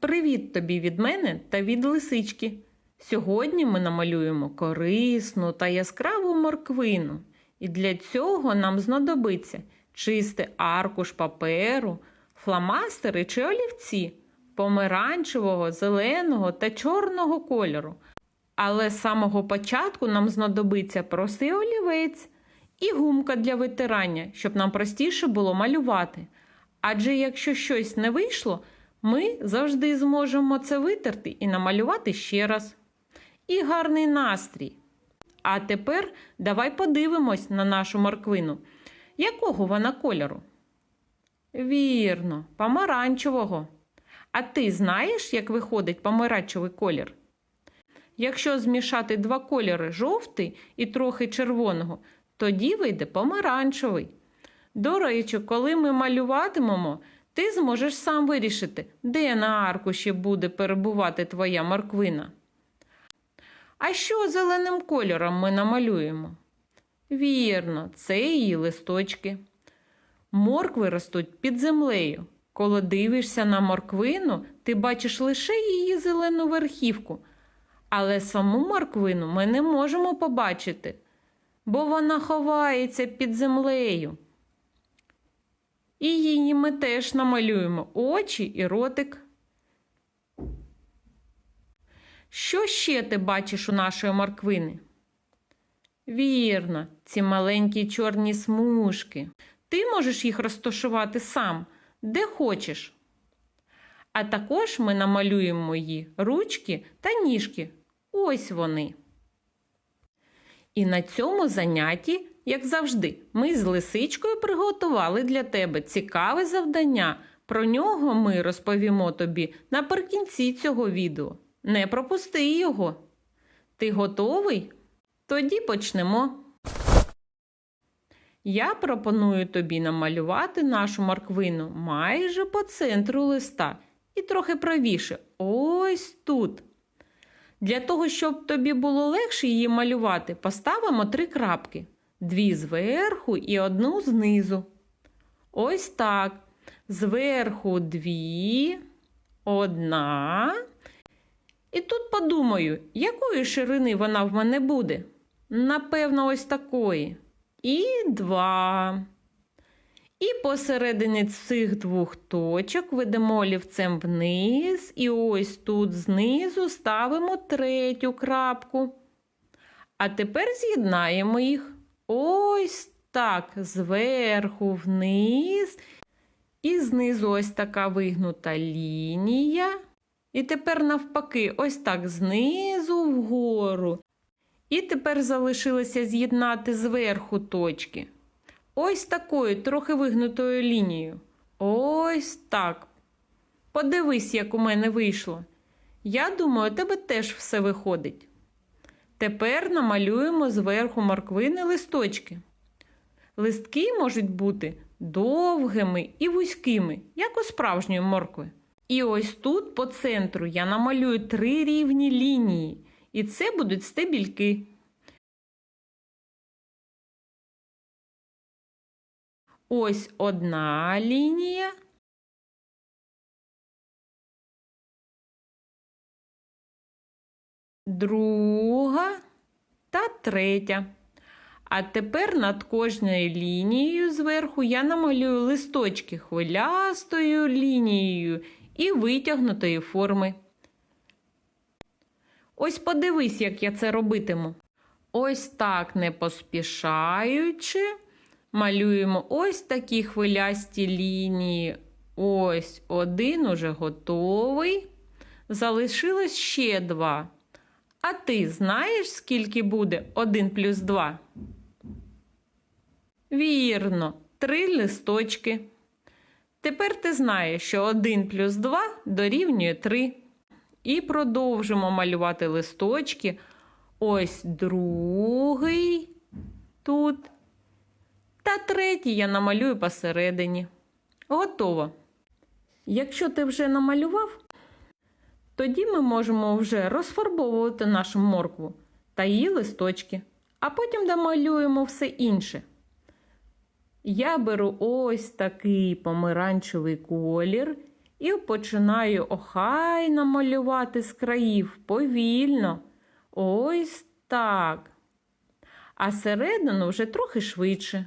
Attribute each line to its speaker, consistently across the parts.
Speaker 1: Привіт тобі від мене та від лисички. Сьогодні ми намалюємо корисну та яскраву морквину. І для цього нам знадобиться чистий аркуш паперу, фломастери чи олівці помаранчевого, зеленого та чорного кольору. Але з самого початку нам знадобиться простий олівець і гумка для витирання, щоб нам простіше було малювати. Адже якщо щось не вийшло, ми завжди зможемо це витерти і намалювати ще раз. І гарний настрій. А тепер давай подивимось на нашу морквину. Якого вона кольору? Вірно, помаранчевого. А ти знаєш, як виходить помаранчевий колір? Якщо змішати два кольори жовтий і трохи червоного, тоді вийде помаранчевий. До речі, коли ми малюватимемо, ти зможеш сам вирішити, де на аркуші буде перебувати твоя морквина. А що зеленим кольором ми намалюємо? Вірно, це її листочки. Моркви ростуть під землею. Коли дивишся на морквину, ти бачиш лише її зелену верхівку. Але саму морквину ми не можемо побачити, бо вона ховається під землею. І її ми теж намалюємо очі і ротик. Що ще ти бачиш у нашої морквини? Вірно, ці маленькі чорні смужки. Ти можеш їх розташувати сам, де хочеш. А також ми намалюємо її ручки та ніжки. Ось вони. І на цьому занятті, як завжди, ми з лисичкою приготували для тебе цікаве завдання. Про нього ми розповімо тобі наприкінці цього відео. Не пропусти його. Ти готовий? Тоді почнемо. Я пропоную тобі намалювати нашу морквину майже по центру листа і трохи правіше. Ось тут. Для того, щоб тобі було легше її малювати, поставимо три крапки: дві зверху і одну знизу. Ось так. Зверху дві, одна. І тут подумаю, якої ширини вона в мене буде? Напевно, ось такої. І два. І посередині цих двох точок ведемо олівцем вниз, і ось тут знизу ставимо третю крапку. А тепер з'єднаємо їх. Ось так, зверху вниз. І знизу ось така вигнута лінія. І тепер, навпаки, ось так знизу вгору. І тепер залишилося з'єднати зверху точки. Ось такою трохи вигнутою лінією. Ось так. Подивись, як у мене вийшло. Я думаю, у тебе теж все виходить. Тепер намалюємо зверху морквини листочки. Листки можуть бути довгими і вузькими, як у справжньої моркви. І ось тут по центру я намалюю три рівні лінії, і це будуть стебільки. Ось одна лінія. Друга та третя. А тепер над кожною лінією зверху я намалюю листочки хвилястою лінією і витягнутої форми. Ось подивись, як я це робитиму. Ось так не поспішаючи. Малюємо ось такі хвилясті лінії. Ось один уже готовий. Залишилось ще два. А ти знаєш, скільки буде 1 плюс 2? Вірно, три листочки. Тепер ти знаєш, що 1 плюс 2 дорівнює 3. І продовжимо малювати листочки. Ось другий тут. Та третій я намалюю посередині. Готово. Якщо ти вже намалював, тоді ми можемо вже розфарбовувати нашу моркву та її листочки, а потім домалюємо все інше. Я беру ось такий помаранчевий колір і починаю охайно малювати з країв повільно. Ось так. А середину вже трохи швидше.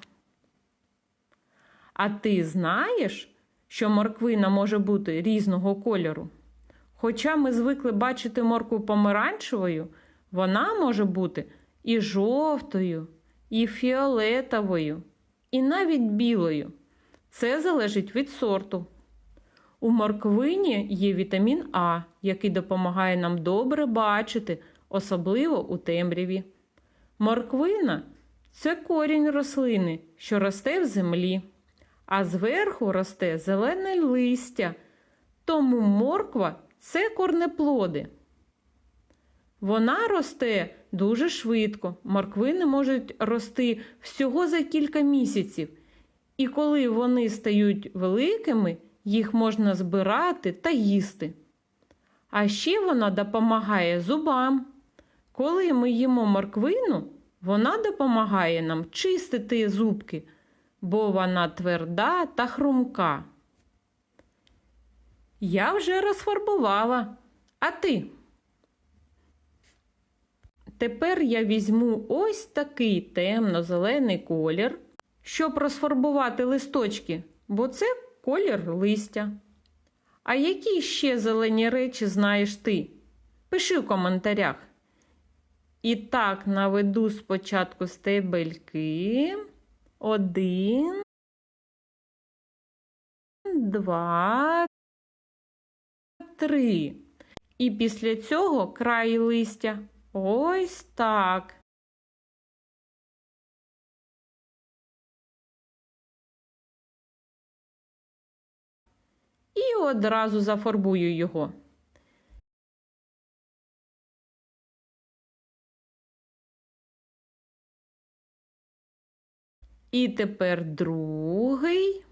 Speaker 1: А ти знаєш, що морквина може бути різного кольору? Хоча ми звикли бачити моркву помаранчевою, вона може бути і жовтою, і фіолетовою, і навіть білою. Це залежить від сорту. У морквині є вітамін А, який допомагає нам добре бачити, особливо у темряві. Морквина це корінь рослини, що росте в землі, а зверху росте зелене листя, тому морква це корнеплоди. Вона росте дуже швидко. Морквини можуть рости всього за кілька місяців. І коли вони стають великими, їх можна збирати та їсти. А ще вона допомагає зубам. Коли ми їмо морквину, вона допомагає нам чистити зубки, бо вона тверда та хрумка. Я вже розфарбувала. А ти? Тепер я візьму ось такий темно-зелений колір, щоб розфарбувати листочки, бо це колір листя. А які ще зелені речі знаєш ти? Пиши в коментарях. І так наведу спочатку стебельки. Один, два, три. І після цього край листя. Ось так. І одразу зафарбую його. І тепер другий.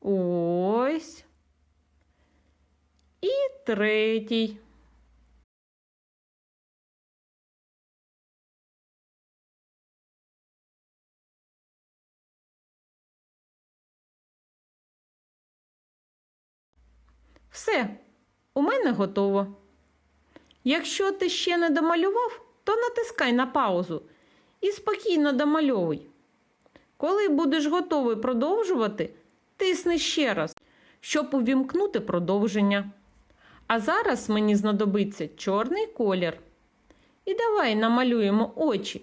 Speaker 1: Ось. І третій. Все, у мене готово. Якщо ти ще не домалював, то натискай на паузу і спокійно домальовуй. Коли будеш готовий продовжувати, тисни ще раз, щоб увімкнути продовження. А зараз мені знадобиться чорний колір. І давай намалюємо очі.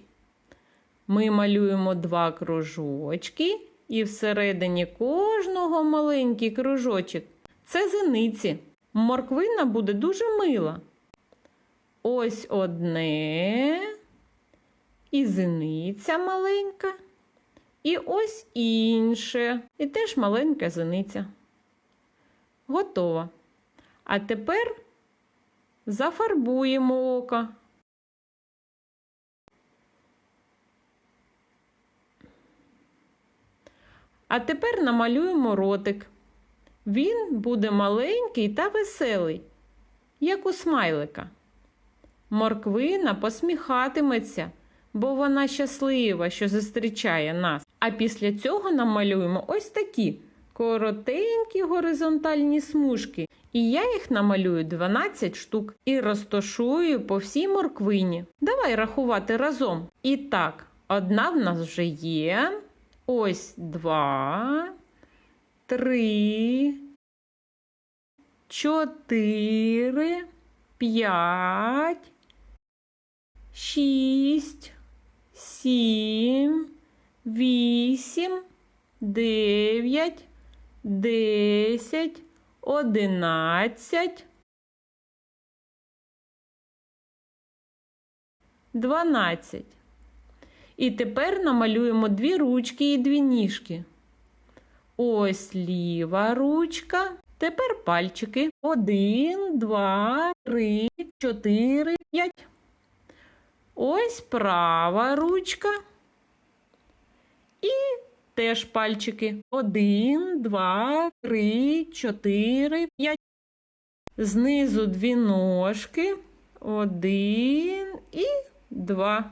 Speaker 1: Ми малюємо два кружочки, і всередині кожного маленький кружочок. Це зениці. Морквина буде дуже мила. Ось одне, і зениця маленька. І ось інше. І теж маленька зениця. Готово. А тепер зафарбуємо око. А тепер намалюємо ротик. Він буде маленький та веселий, як у смайлика. Морквина посміхатиметься, бо вона щаслива, що зустрічає нас. А після цього намалюємо ось такі коротенькі горизонтальні смужки. І я їх намалюю 12 штук і розташую по всій морквині. Давай рахувати разом. І так, одна в нас вже є. Ось два, три, чотири, п'ять, шість, сім, вісім, дев'ять, десять, одинадцять, дванадцять. І тепер намалюємо дві ручки і дві ніжки. Ось ліва ручка. Тепер пальчики. Один, два, три, чотири, п'ять. Ось права ручка. І теж пальчики. Один, два, три, чотири, п'ять. Знизу дві ножки. Один і два.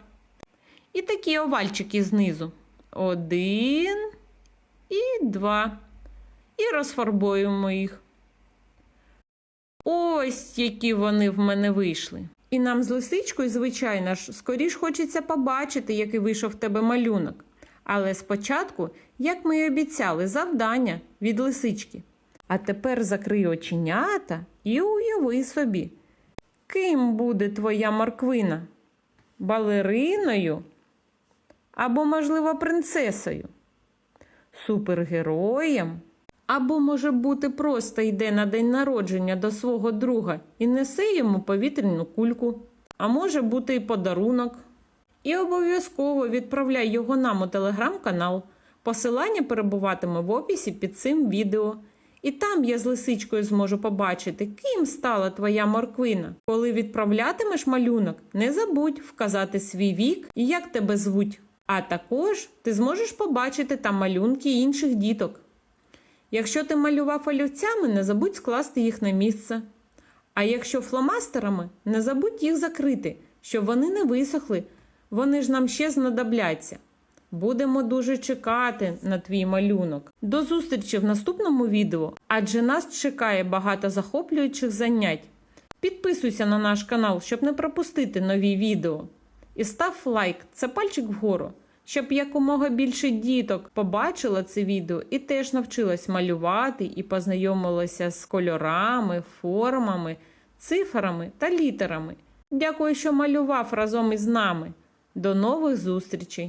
Speaker 1: І такі овальчики знизу. Один і два. І розфарбуємо їх. Ось які вони в мене вийшли. І нам з лисичкою, звичайно ж, скоріш хочеться побачити, який вийшов в тебе малюнок. Але спочатку, як ми й обіцяли, завдання від лисички. А тепер закрий оченята і уяви собі, ким буде твоя морквина? Балериною або, можливо, принцесою, супергероєм, або, може бути, просто йде на день народження до свого друга і несе йому повітряну кульку, а може бути і подарунок. І обов'язково відправляй його нам у телеграм-канал. Посилання перебуватиме в описі під цим відео. І там я з лисичкою зможу побачити, ким стала твоя морквина. Коли відправлятимеш малюнок, не забудь вказати свій вік і як тебе звуть. А також ти зможеш побачити там малюнки інших діток. Якщо ти малював олівцями, не забудь скласти їх на місце. А якщо фломастерами, не забудь їх закрити, щоб вони не висохли, вони ж нам ще знадобляться. Будемо дуже чекати на твій малюнок. До зустрічі в наступному відео, адже нас чекає багато захоплюючих занять. Підписуйся на наш канал, щоб не пропустити нові відео. І став лайк, це пальчик вгору, щоб якомога більше діток побачило це відео і теж навчилось малювати і познайомилося з кольорами, формами, цифрами та літерами. Дякую, що малював разом із нами. До нових зустрічей!